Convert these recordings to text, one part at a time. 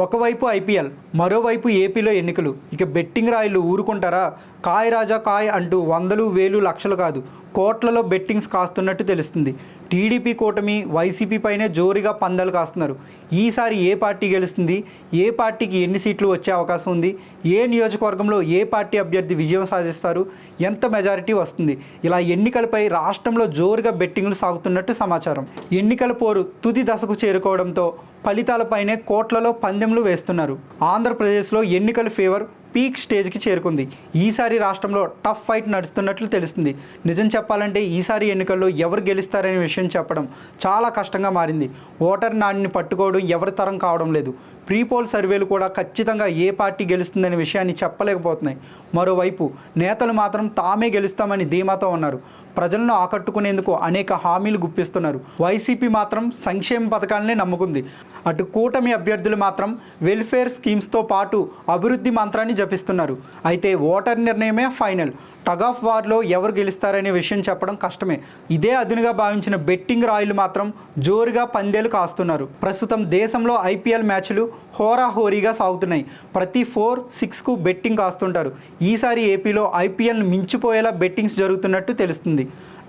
ఒకవైపు ఐపీఎల్ మరోవైపు ఏపీలో ఎన్నికలు. ఇక బెట్టింగ్ రాయిలు ఊరుకుంటారా? కాయ్ రాజా కాయ్ అంటూ వందలు వేలు లక్షలు కాదు కోట్లలో బెట్టింగ్స్ కాస్తున్నట్టు తెలుస్తుంది. టీడీపీ కూటమి వైసీపీ పైనే జోరుగా పందాలు కాస్తున్నారు. ఈసారి ఏ పార్టీ గెలుస్తుంది? ఏ పార్టీకి ఎన్ని సీట్లు వచ్చే అవకాశం ఉంది? ఏ నియోజకవర్గంలో ఏ పార్టీ అభ్యర్థి విజయం సాధిస్తారు? ఎంత మెజారిటీ వస్తుంది? ఇలా ఎన్నికలపై రాష్ట్రంలో జోరుగా బెట్టింగ్లు సాగుతున్నట్టు సమాచారం. ఎన్నికల పోరు తుది దశకు చేరుకోవడంతో ఫలితాలపైనే కోట్లలో పందెంలు వేస్తున్నారు. ఆంధ్రప్రదేశ్లో ఎన్నికల ఫీవర్ పీక్ స్టేజ్కి చేరుకుంది. ఈసారి రాష్ట్రంలో టఫ్ ఫైట్ నడుస్తున్నట్లు తెలుస్తుంది. నిజం చెప్పాలంటే ఈసారి ఎన్నికల్లో ఎవరు గెలుస్తారనే విషయం చెప్పడం చాలా కష్టంగా మారింది. ఓటర్ నాడిని పట్టుకోవడం ఎవరి తరం కావడం లేదు. ప్రీపోల్ సర్వేలు కూడా ఖచ్చితంగా ఏ పార్టీ గెలుస్తుందనే విషయాన్ని చెప్పలేకపోతున్నాయి. మరోవైపు నేతలు మాత్రం తామే గెలుస్తామని ధీమాతో ఉన్నారు. ప్రజలను ఆకట్టుకునేందుకు అనేక హామీలు గుప్పిస్తున్నారు. వైసీపీ మాత్రం సంక్షేమ పథకాలనే నమ్ముకుంది. అటు కూటమి అభ్యర్థులు మాత్రం వెల్ఫేర్ స్కీమ్స్తో పాటు అభివృద్ధి మంత్రాన్ని జపిస్తున్నారు. అయితే ఓటర్ నిర్ణయమే ఫైనల్. టగ్ ఆఫ్ వార్లో ఎవరు గెలుస్తారనే విషయం చెప్పడం కష్టమే. ఇదే అదునుగా భావించిన బెట్టింగ్ రాయులు మాత్రం జోరుగా పందేలు కాస్తున్నారు. ప్రస్తుతం దేశంలో ఐపీఎల్ మ్యాచ్లు హోరాహోరీగా సాగుతున్నాయి. ప్రతి ఫోర్ సిక్స్కు బెట్టింగ్ కాస్తుంటారు. ఈసారి ఏపీలో ఐపీఎల్ మించిపోయేలా బెట్టింగ్స్ జరుగుతున్నట్టు తెలుస్తుంది.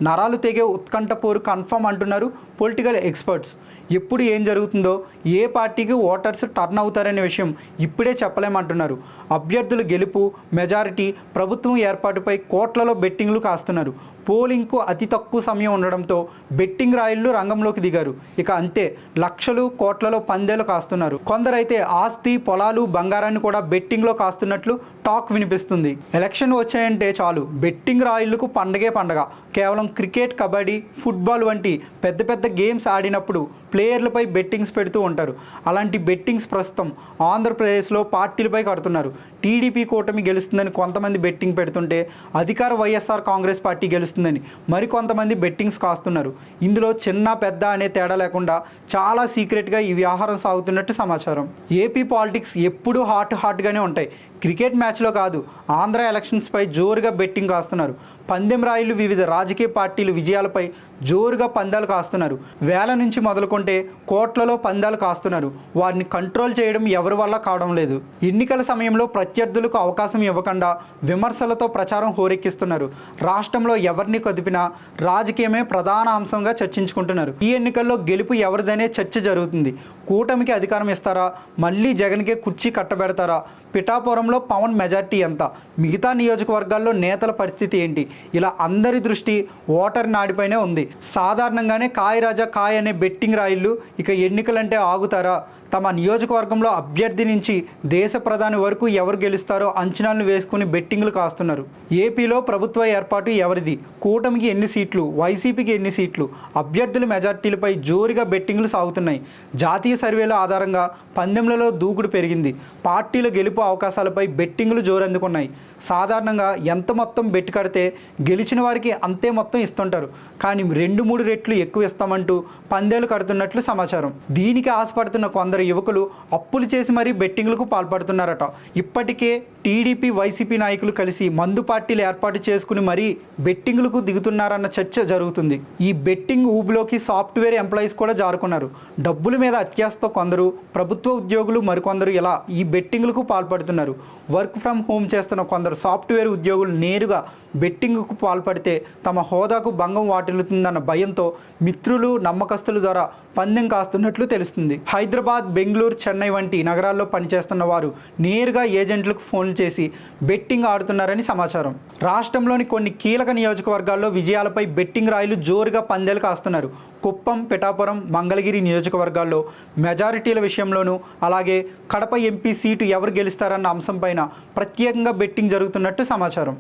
నరాలు తెగే ఉత్కంఠ పోరు కన్ఫర్మ్ అంటున్నారు పొలిటికల్ ఎక్స్పర్ట్స్. ఎప్పుడు ఏం జరుగుతుందో ఏ పార్టీకి ఓటర్స్ టర్న్ అవుతారనే విషయం ఇప్పుడే చెప్పలేమంటున్నారు. అభ్యర్థుల గెలుపు మెజారిటీ ప్రభుత్వం ఏర్పాటుపై కోట్లలో బెట్టింగ్లు కాస్తున్నారు. పోలింగ్కు అతి తక్కువ సమయం ఉండడంతో బెట్టింగ్ రాయిళ్ళు రంగంలోకి దిగారు. ఇక అంతే లక్షలు కోట్లలో పందేలు కాస్తున్నారు. కొందరైతే ఆస్తి పొలాలు బంగారాన్ని కూడా బెట్టింగ్లో కాస్తున్నట్లు టాక్ వినిపిస్తుంది. ఎలక్షన్ వచ్చాయంటే చాలు బెట్టింగ్ రాయిళ్ళకు పండగే పండగ. కేవలం క్రికెట్ కబడ్డీ ఫుట్బాల్ వంటి పెద్ద పెద్ద గేమ్స్ ఆడినప్పుడు ప్లేయర్లపై బెట్టింగ్స్ పెడుతూ ఉంటారు. అలాంటి బెట్టింగ్స్ ప్రస్తుతం ఆంధ్రప్రదేశ్లో పార్టీలపై కడుతున్నారు. టీడీపీ కూటమి గెలుస్తుందని కొంతమంది బెట్టింగ్ పెడుతుంటే అధికార వైఎస్ఆర్ కాంగ్రెస్ పార్టీ గెలుస్తుందని మరికొంతమంది బెట్టింగ్స్ కాస్తున్నారు. ఇందులో చిన్న పెద్ద అనే తేడా లేకుండా చాలా సీక్రెట్గా ఈ వ్యవహారం సాగుతున్నట్టు సమాచారం. ఏపీ పాలిటిక్స్ ఎప్పుడూ హాట్ హాట్గానే ఉంటాయి. క్రికెట్ మ్యాచ్లో కాదు ఆంధ్ర ఎలక్షన్స్పై జోరుగా బెట్టింగ్ కాస్తున్నారు. పందెం రాయులు వివిధ రాజకీయ పార్టీలు విజయాలపై జోరుగా పందాలు కాస్తున్నారు. వేల నుంచి మొదలుకుంటే కోట్లలో పందాలు కాస్తున్నారు. వారిని కంట్రోల్ చేయడం ఎవరి వల్ల కావడం లేదు. ఎన్నికల సమయంలో ప్రత్యర్థులకు అవకాశం ఇవ్వకుండా విమర్శలతో ప్రచారం హోరెక్కిస్తున్నారు. రాష్ట్రంలో ఎవరిని కదిపినా రాజకీయమే ప్రధాన అంశంగా చర్చించుకుంటున్నారు. ఈ ఎన్నికల్లో గెలుపు ఎవరిదనే చర్చ జరుగుతుంది. కూటమికి అధికారం ఇస్తారా? మళ్ళీ జగన్కే కుర్చీ కట్టబెడతారా? పిఠాపురంలో పవన్ మెజార్టీ ఎంత? మిగతా నియోజకవర్గాల్లో నేతల పరిస్థితి ఏంటి? ఇలా అందరి దృష్టి ఓటర్ నాడిపైనే ఉంది. సాధారణంగానే కాయ్ రాజా కాయ్ అనే బెట్టింగ్ రాయిళ్ళు ఇక ఎన్నికలంటే ఆగుతారా? తమ నియోజకవర్గంలో అభ్యర్థి నుంచి దేశ ప్రధాని వరకు ఎవరు గెలుస్తారో అంచనాలను వేసుకుని బెట్టింగ్లు కాస్తున్నారు. ఏపీలో ప్రభుత్వ ఏర్పాటు ఎవరిది? కూటమికి ఎన్ని సీట్లు? వైసీపీకి ఎన్ని సీట్లు? అభ్యర్థుల మెజార్టీలపై జోరుగా బెట్టింగ్లు సాగుతున్నాయి. జాతీయ సర్వేల ఆధారంగా పందెంలలో దూకుడు పెరిగింది. పార్టీల గెలుపు అవకాశాలపై బెట్టింగ్లు జోరందుకున్నాయి. సాధారణంగా ఎంత మొత్తం బెట్ కడితే గెలిచిన వారికి అంతే మొత్తం ఇస్తుంటారు. కానీ రెండు మూడు రెట్లు ఎక్కువ ఇస్తామంటూ పందేలు కడుతున్నట్లు సమాచారం. దీనికి ఆశపడుతున్న కొందరు యువకులు అప్పులు చేసి మరీ బెట్టింగ్లకు పాల్పడుతున్నారట. ఇప్పటికే టీడీపీ వైసీపీ నాయకులు కలిసి మందు పార్టీలు ఏర్పాటు చేసుకుని మరీ బెట్టింగ్లకు దిగుతున్నారన్న చర్చ జరుగుతుంది. ఈ బెట్టింగ్ ఊబిలోకి సాఫ్ట్వేర్ ఎంప్లాయీస్ కూడా జారుకున్నారు. డబ్బుల మీద అత్యాశతో కొందరు ప్రభుత్వ ఉద్యోగులు మరికొందరు ఇలా ఈ బెట్టింగ్లకు పాల్పడుతున్నారు. వర్క్ ఫ్రమ్ హోమ్ చేస్తున్న కొందరు సాఫ్ట్వేర్ ఉద్యోగులు నేరుగా బెట్టింగ్కు పాల్పడితే తమ హోదాకు భంగం వాటిల్లుతుందన్న భయంతో మిత్రులు నమ్మకస్తుల ద్వారా పందెం కాస్తున్నట్లు తెలుస్తుంది. హైదరాబాద్ బెంగళూరు చెన్నై వంటి నగరాల్లో పనిచేస్తున్న వారు నేరుగా ఏజెంట్లకు ఫోన్లు చేసి బెట్టింగ్ ఆడుతున్నారని సమాచారం. రాష్ట్రంలోని కొన్ని కీలక నియోజకవర్గాల్లో విజయాలపై బెట్టింగ్ రాయిలు జోరుగా పందేలు కాస్తున్నారు. కుప్పం పిఠాపురం మంగళగిరి నియోజకవర్గాల్లో మెజారిటీల విషయంలోనూ అలాగే కడప ఎంపీ సీటు ఎవరు గెలుస్తారన్న అంశంపైన ప్రత్యేకంగా బెట్టింగ్ జరుగుతున్నట్టు సమాచారం.